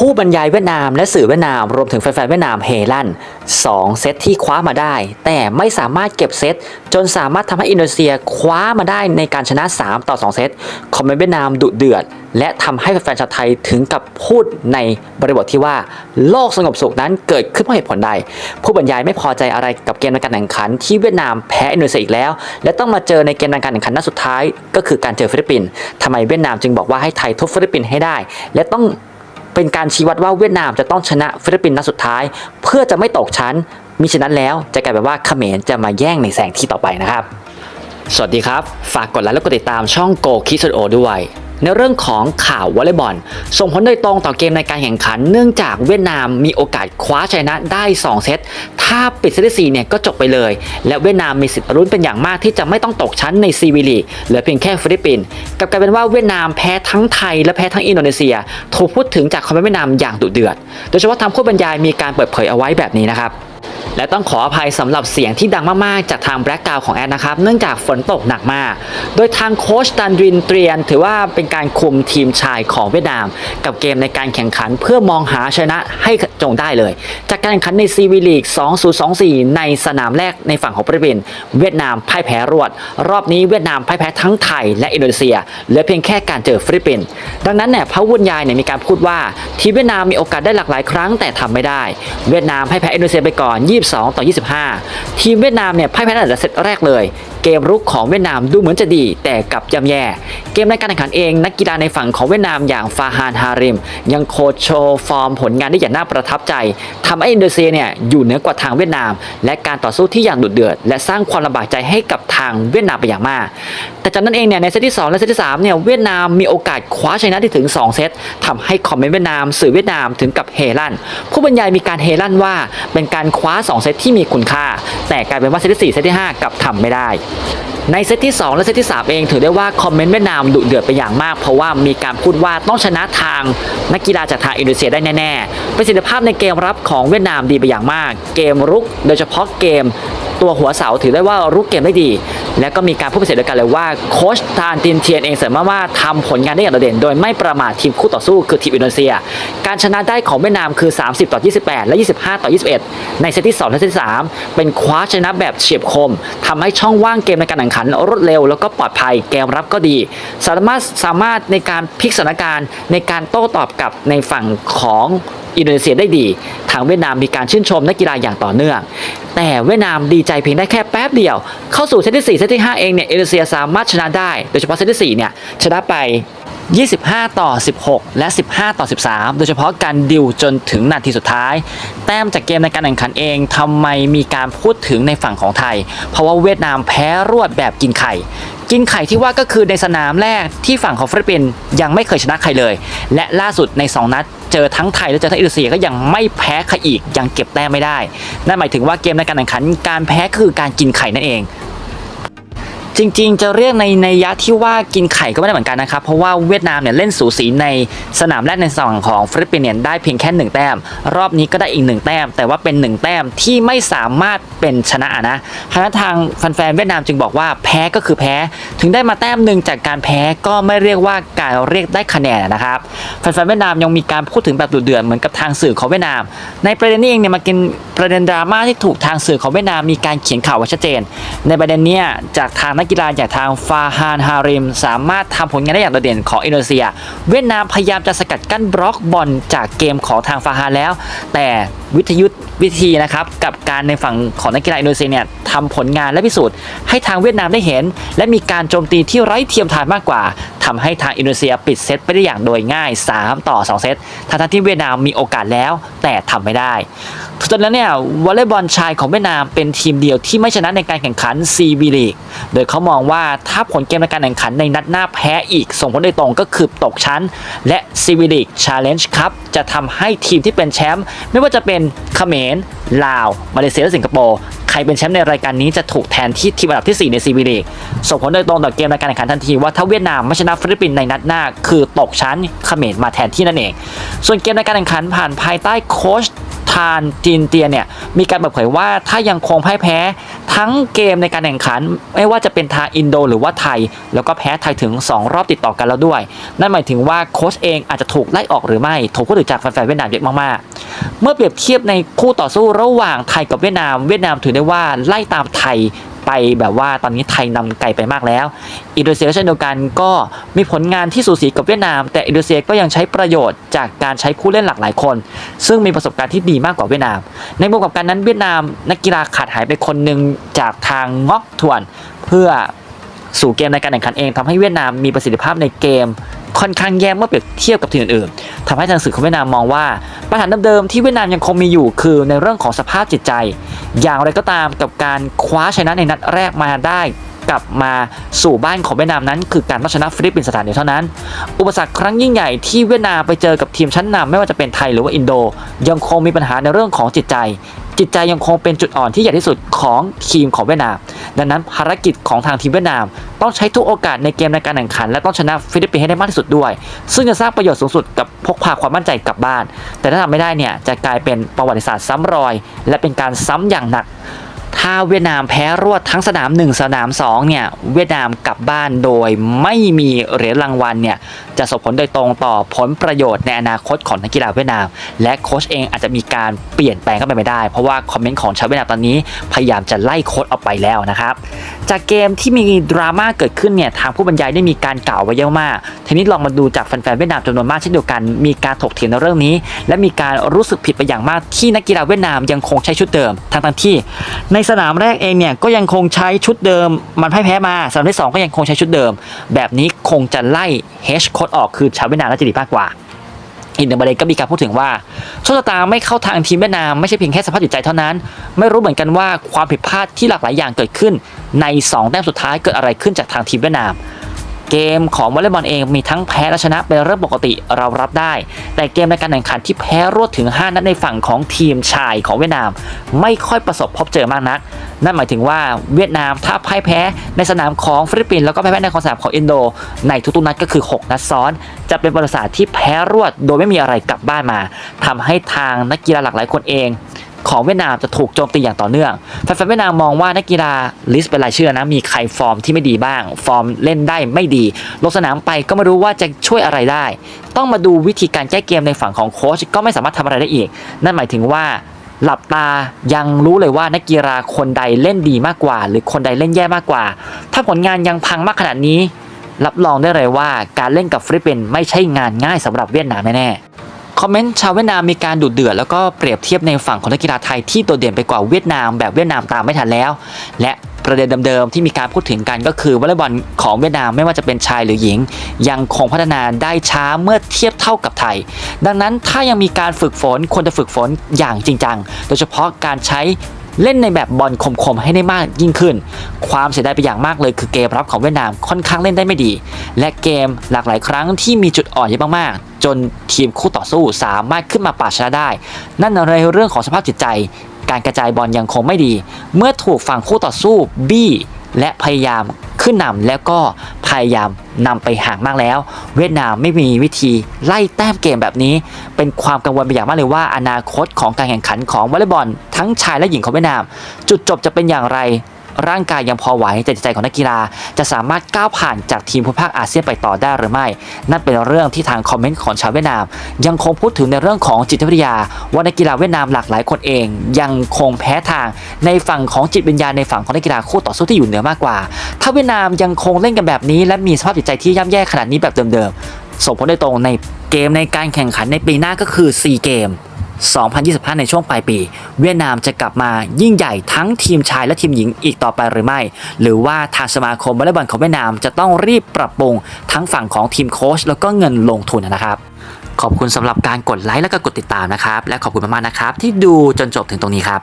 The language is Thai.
ผู้บรรยายเวียดนามและสื่อเวียดนามรวมถึงแฟนๆเวียดนามเฮลั่น2เซตที่คว้ามาได้ แต่ไม่สามารถเก็บเซตจนสามารถทำให้อินโดนีเซียคว้ามาได้ในการชนะ 3 ต่อ 2 เซตคอมเมนต์เวียดนามดุเดือด และทำให้แฟนๆชาวไทยถึงกับพูดในบริบทที่ว่า โลกสงบสุขนั้นเกิดขึ้นเพราะเหตุผลใด ผู้บรรยายไม่พอใจอะไรกับเกมในการแข่งขัน ที่เวียดนามแพ้อินโดนีเซียอีกแล้ว และต้องมาเจอในเกมในการแข่งขันนัดสุดท้าย ก็คือการเจอฟิลิปปินส์ทำไมเวียดนามจึงบอกว่าให้ไทยทุบฟิลิปปินส์ให้ได้ และต้อง เป็นการชี้วัดว่าเวียดนามจะต้องชนะฟิลิปปินส์นัดสุดท้าย เพื่อจะไม่ตกชั้นมิฉะนั้นแล้วจะกลายเป็นว่าเขมรจะมาแย่งในแสงที่ต่อไปนะครับ สวัสดีครับ ฝากกดไลค์และกดติดตามช่อง Go k i d s o ด้วย ในเรื่องของข่าววอลเลย์บอลส่งผลโดยตรงต่อเกมในการแข่งขัน เนื่องจากเวียดนามมีโอกาสคว้าชัยนะได้ 2 เซต ถ้าปิดเซตที่4เนี่ยก็จบไปเลย และเวียดนามมีสิทธิ์ลุ้นเป็นอย่างมากที่จะไม่ต้องตกชั้นในซีวีลีเหลือเพียงแค่ฟิลิปปินส์กลับกลายเป็นว่าเวียดนามแพ้ทั้งไทยและแพ้ทั้งอินโดนีเซีย ถูกพูดถึงจากคอมเมนต์เวียดนามอย่างดุเดือด โดยเฉพาะทางผู้บรรยายมีการเปิดเผยเอาไว้แบบนี้นะครับ และต้องขออภัยสำหรับเสียงที่ดังมากๆ จากทางแบล็กกราวของแอดนะครับ เนื่องจากฝนตกหนักมาก โดยทางโค้ชดันดรินเตรียน ถือว่าเป็นการคุมทีมชายของเวียดนาม กับเกมในการแข่งขันเพื่อมองหาชนะให้จงได้เลย จากการแข่งขันในซีวีลีก 2024 ในสนามแรกในฝั่งของฟิลิปปินส์เวียดนามพ่ายแพ้รวด รอบนี้เวียดนามพ่ายแพ้ทั้งไทยและอินโดนีเซียเหลือเพียงแค่การเจอฟิลิปปินส์ดังนั้นเนี่ยพระวุ่นยายเนี่ยมีการพูดว่าทีมเวียดนามมีโอกาสได้หลากหลายครั้งแต่ทำไม่ได้ เวียดนามให้แพ้อินโดนีเซียไปก่อน22 ต่อ 25 ทีมเวียดนามเนี่ยพ่ายแพ้ตั้งแต่เซตแรกเลย เกมรุกของเวียดนามดูเหมือนจะดี แต่กลับย่ำแย่ เกมในการแข่งขันเองนักกีฬาในฝั่งของเวียดนามอย่างฟาฮานฮาริม ยังโคชโชว์ฟอร์มผลงานได้อย่างน่าประทับใจทำให้อินโดนีเซียเนี่ยอยู่เหนือกว่าทางเวียดนาม และการต่อสู้ที่อย่างดุเดือด และสร้างความลำบากใจให้กับทางเวียดนามไปอย่างมาก แต่จากนั้นเองเนี่ยในเซตที่ 2 และเซตที่3เนี่ยเวียดนามมีโอกาสคว้าชนะได้ถึง 2 เซตทำให้คอมเมนต์เวียดนามสื่อเวียดนามถึงกับเฮลั่นผู้บรรยายมีการเฮลั่นว่าเป็นการคว้า 2 เซตที่มีคุณค่า แต่กลายเป็นว่าเซตที่4เซตที่ 5กลับทำไม่ได้ในเซตที่ 2 และเซตที่ 3 เองถือได้ว่าคอมเมนต์เวียดนามดุเดือดไปอย่างมาก เพราะว่ามีการพูดว่าต้องชนะทางนักกีฬาจากทางอินโดนีเซียได้แน่ๆประสิทธิภาพในเกมรับของเวียดนามดีไปอย่างมาก เกมรุกโดยเฉพาะเกม ตัวหัวเสาถือได้ว่ารุกเกมได้ดี และก็มีการพูดเป็นเสียงเดียกันเลยว่าโค้ชทานตินเทียนเองเสริมมาว่าทำผลงานได้อย่างโดดเด่น โดยไม่ประมาททีมคู่ต่อสู้คือทีมอินโดนีเซีย การชนะได้ของเวียดนามคือ 30 ต่อ 28 และ 25 ต่อ 21 ในเซตที่ 2 และเซตที่ 3 เป็นคว้าชนะแบบเฉียบคมทำให้ช่องว่างเกมในการแข่งขันรวดเร็ว แล้วก็ปลอดภัยเกมรับก็ดี สามารถสามารถในการพลิกสถานการณ์ในการโต้ตอบกับในฝั่งของ อินโดนีเซียได้ดี ทางเวียดนามมีการชื่นชมนักกีฬาอย่างต่อเนื่อง แต่เวียดนามดีใจเพียงได้แค่แป๊บเดียว เข้าสู่เซตที่4เซตที่ 5 เองเนี่ยอินโดนีเซียสามารถชนะได้ โดยเฉพาะเซตที่4เนี่ยชนะไป 25 ต่อ 16 และ 15 ต่อ 13 โดยเฉพาะการดิวจนถึงนาทีสุดท้าย แต้มจากเกมในการแข่งขันเองทำไมมีการพูดถึงในฝั่งของไทย เพราะว่าเวียดนามแพ้รวดแบบกินไข่กินไข่ที่ว่าก็คือในสนามแรกที่ฝั่งของฟิลิปปินส์ยังไม่เคยชนะใครเลย และล่าสุดใน 2 นัด เจอทั้งไทยและเจอทั้งอินโดนีเซียก็ยังไม่แพ้ใครอีกยังเก็บแต้มไม่ได้ นั่นหมายถึงว่าเกมในการแข่งขันการแพ้คือการกินไข่นั่นเอง จริงๆ จะเรียกในในยะที่ว่ากินไข่ก็ไม่ได้เหมือนกันนะครับ เพราะว่าเวียดนามเนี่ยเล่นสูสีในสนามแรกในฝั่งของฟิลิปปินส์เนี่ยได้เพียงแค่หนึ่งแต้ม รอบนี้ก็ได้อีกหนึ่งแต้ม แต่ว่าเป็นหนึ่งแต้มที่ไม่สามารถเป็นชนะนะคณะทางแฟนๆเวียดนามจึงบอกว่าแพ้ก็คือแพ้ ถึงได้มาแต้มหนึ่งจากการแพ้ก็ไม่เรียกว่าการเรียกได้คะแนนนะครับแฟนๆเวียดนามยังมีการพูดถึงแบบดุเดือดเหมือนกับทางสื่อของเวียดนาม ในประเด็นนี้เองเนี่ยมากิน ประเด็นดราม่าที่ถูกทางสื่อของเวียดนามมีการเขียนข่าวไว้ชัดเจน ในประเด็นนี้จากทางนักกีฬาจากทางฟาฮานฮาริม สามารถทำผลงานได้อย่างโดดเด่นของอินโดนีเซีย เวียดนามพยายามจะสกัดกั้นบล็อกบอลจากเกมของทางฟาฮานแล้ว แต่วิทยุทธวิธีนะครับกับการในฝั่งของนักกีฬาอินโดนีเซียเนี่ยทำผลงานและพิสูจน์ให้ทางเวียดนามได้เห็น และมีการโจมตีที่ไร้เทียมทานมากกว่า ทำให้ทางอินโดนีเซียปิดเซตไปได้อย่างโดยง่าย 3 ต่อ 2 เซตทั้งที่เวียดนามมีโอกาสแล้วแต่ทำไม่ได้สุดท้ายแล้วเนี่ยวอลเลย์บอลชายของเวียดนามเป็นทีมเดียวที่ไม่ชนะในการแข่งขัน CB League โดยเขามองว่าถ้าผลเกมในการแข่งขันในนัดหน้าแพ้อีก ส่งผลโดยตรงก็คือตกชั้น และ CB League Challenge Cup จะทำให้ทีมที่เป็นแชมป์ไม่ว่าจะเป็นเขมรลาว มาเลเซียและสิงคโปร์ รเป็นแชมป์ในรายการนี้จะถูกแทนที่ทีมอันดับที่ 4 ในซีบีลีกส่งผลโดยตรงต่อเกมในการแข่งขันทันทีว่าถ้าเวียดนามไม่ชนะฟิลิปปินส์ในนัดหน้า คือตกชั้นเขมรมาแทนที่นั่นเอง ส่วนเกมในการแข่งขันผ่านภายใต้โค้ช ททานจีนเตียเนี่ยมีการเปิดเผยว่าถ้ายังคงพ่ายแพ้ทั้งเกมในการแข่งขัน ไม่ว่าจะเป็นทางอินโดหรือว่าไทย แล้วก็แพ้ไทยถึง 2 รอบติดต่อกันแล้วด้วย นั่นหมายถึงว่าโค้ชเองอาจจะถูกไล่ออกหรือไม่ถูกพูดถึงจากแฟนๆเวียดนามเยอะมากๆ เมื่อเปรียบเทียบในคู่ต่อสู้ระหว่างไทยกับเวียดนาม เวียดนามถือได้ว่าไล่ตามไทย ไปแบบว่าตอนนี้ไทยนำไกลไปมากแล้ว อินโดนีเซียเช่นเดียวกันก็มีผลงานที่สูสีกับเวียดนาม แต่อินโดนีเซียก็ยังใช้ประโยชน์จากการใช้ผู้เล่นหลากหลายคน ซึ่งมีประสบการณ์ที่ดีมากกว่าเวียดนาม ในมุมกับกันนั้นเวียดนาม นักกีฬาขาดหายไปคนหนึ่งจากทางงอกทวน เพื่อสู่เกมในการแข่งขันเองทำให้เวียดนามมีประสิทธิภาพในเกม ค่อนข้างแย่เมื่อเปรียบเทียบกับทีมอื่นๆทำให้ทางสื่อของเวียดนามมองว่า ปัญหาเดิมๆที่เวียดนามยังคงมีอยู่คือในเรื่องของสภาพจิตใจ อย่างไรก็ตามกับการคว้าชนะในนัดแรกมาได้กลับมาสู่บ้านของเวียดนามนั้น คือการต้องชนะฟิลิปปินส์สถานเดียวเท่านั้น อุปสรรคครั้งยิ่งใหญ่ที่เวียดนามไปเจอกับทีมชั้นนำไม่ว่าจะเป็นไทยหรือว่าอินโด ยังคงมีปัญหาในเรื่องของจิตใจ จิตใจยังคงเป็นจุดอ่อนที่ใหญ่ที่สุดของทีมของเวียดนาม ดังนั้นภารกิจของทางทีมเวียดนาม ต้องใช้ทุกโอกาสในเกมในการแข่งขัน และต้องชนะฟิลิปปินส์ให้ได้มากที่สุดด้วย ซึ่งจะสร้างประโยชน์สูงสุดกับพกพาความมั่นใจกลับบ้าน แต่ถ้าทำไม่ได้เนี่ยจะกลายเป็นประวัติศาสตร์ซ้ำรอย และเป็นการซ้ำอย่างหนัก ถ้าเวียดนามแพ้รวดทั้งสนาม 1 สนาม 2 เนี่ย เวียดนามกลับบ้านโดยไม่มีเหรียญรางวัลเนี่ย จะส่งผลโดยตรงต่อผลประโยชน์ในอนาคตของนักกีฬาเวียดนาม และโค้ชเองอาจจะมีการเปลี่ยนแปลงก็ไปไม่ได้ เพราะว่าคอมเมนต์ของชาวเวียดนามตอนนี้พยายามจะไล่โค้ชออกไปแล้วนะครับ จากเกมที่มีดราม่าเกิดขึ้นเนี่ยทางผู้บรรยายได้มีการกล่าวไว้เยอะมาก ทีนี้ลองมาดูจากแฟนๆเวียดนามจำนวนมากเช่นเดียวกัน มีการถกเถียงในเรื่องนี้ และมีการรู้สึกผิดไปอย่างมากที่นักกีฬาเวียดนามยังคงใช้ชุดเดิมทั้งๆที่ในสนามแรกเองเนี่ยก็ยังคงใช้ชุดเดิม มันพ่ายแพ้มาสนามที่สองก็ยังคงใช้ชุดเดิม แบบนี้คงจะไล่เฮชโคดออกคือชาวเวียดนามน่าจะดีมากกว่าอีกหนึ่งประเด็นก็มีการพูดถึงว่าโชคชะตาไม่เข้าทางทีมเวียดนามไม่ใช่เพียงแค่สภาพจิตใจเท่านั้น ไม่รู้เหมือนกันว่าความผิดพลาดที่หลากหลายอย่างเกิดขึ้น ใน 2 แต้มสุดท้ายเกิดอะไรขึ้นจากทางทีมเวียดนาม เกมของวอลเลย์บอลเองมีทั้งแพ้และชนะเป็นเรื่องปกติเรารับได้ แต่เกมในการแข่งขันที่แพ้รวดถึง 5 นัดในฝั่งของทีมชายของเวียดนาม ไม่ค่อยประสบพบเจอมากนัก นั่นหมายถึงว่าเวียดนามถ้าพ่ายแพ้ในสนามของฟิลิปปินส์แล้วก็แพ้ในสนามของอินโด ในทุกๆนัดก็คือ 6 นัดซ้อน จะเป็นประวัติศาสตร์ที่แพ้รวดโดยไม่มีอะไรกลับบ้านมาทำให้ทางนักกีฬาหลากหลายคนเอง ของเวียดนามจะถูกโจมตีอย่างต่อเนื่องแฟนๆเวียดนามมองว่านักกีฬาลิสต์เป็นรายชื่อนะมีใครฟอร์มที่ไม่ดีบ้าง ฟอร์มเล่นได้ไม่ดี ลงสนามไปก็ไม่รู้ว่าจะช่วยอะไรได้ ต้องมาดูวิธีการแก้เกมในฝั่งของโค้ชก็ไม่สามารถทำอะไรได้อีก นั่นหมายถึงว่าหลับตายังรู้เลยว่านักกีฬาคนใดเล่นดีมากกว่า หรือคนใดเล่นแย่มากกว่า ถ้าผลงานยังพังมากขนาดนี้ รับรองได้เลยว่าการเล่นกับฟิลิปปินส์ไม่ใช่งานง่ายสำหรับเวียดนามแน่ๆ คอมเมนต์ชาวเวียดนามมีการดุเดือดแล้วก็เปรียบเทียบในฝั่งของนักกีฬาไทยที่โดดเด่นไปกว่าเวียดนามแบบเวียดนามตามไม่ทันแล้ว และประเด็นเดิมๆที่มีการพูดถึงกันก็คือวอลเลย์บอลของเวียดนามไม่ว่าจะเป็นชายหรือหญิง ยังคงพัฒนาได้ช้าเมื่อเทียบเท่ากับไทย ดังนั้นถ้ายังมีการฝึกฝนควรจะฝึกฝนอย่างจริงจัง โดยเฉพาะการใช้ เล่นในแบบบอลคมๆให้ได้มากยิ่งขึ้น ความเสียดายไปอย่างมากเลยคือเกมรับของเวียดนามค่อนข้างเล่นได้ไม่ดี และเกมหลากหลายครั้งที่มีจุดอ่อนเยอะมากๆ จนทีมคู่ต่อสู้สามารถขึ้นมาปาชนะได้ นั่นในเรื่องของสภาพจิตใจ การกระจายบอลยังคงไม่ดี เมื่อถูกฝั่งคู่ต่อสู้บี้ และพยายามขึ้นนำแล้วก็พยายามนำไปห่างมากแล้ว เวียดนามไม่มีวิธีไล่แต้มเกมแบบนี้ เป็นความกังวลไปอย่างมากเลยว่า อนาคตของการแข่งขันของวอลเลย์บอลทั้งชายและหญิงของเวียดนาม จุดจบจะเป็นอย่างไร ร่างกายยังพอไหวแต่จิตใจของนักกีฬา จะสามารถก้าวผ่านจากทีมภูมิภาคอาเซียนไปต่อได้หรือไม่ นั่นเป็นเรื่องที่ทางคอมเมนต์ของชาวเวียดนาม ยังคงพูดถึงในเรื่องของจิตวิทยา ว่านักกีฬาเวียดนามหลากหลายคนเอง ยังคงแพ้ทางในฝั่งของจิตวิญญาณในฝั่งของนักกีฬาคู่ต่อสู้ที่อยู่เหนือมากกว่า ถ้าเวียดนามยังคงเล่นกันแบบนี้ และมีสภาพจิตใจที่ย่ำแย่ขนาดนี้แบบเดิมๆส่งผลโดยตรงในเกมในการแข่งขันในปีหน้าก็คือ 4 เกม 2025 ในช่วงปลายปี เวียดนามจะกลับมายิ่งใหญ่ทั้งทีมชายและทีมหญิงอีกต่อไปหรือไม่ หรือว่าทางสมาคมวอลเลย์บอลของเวียดนามจะต้องรีบปรับปรุงทั้งฝั่งของทีมโค้ชแล้วก็เงินลงทุนนะครับขอบคุณสำหรับการกดไลค์และก็กดติดตามนะครับ และขอบคุณมากๆนะครับ ที่ดูจนจบถึงตรงนี้ครับ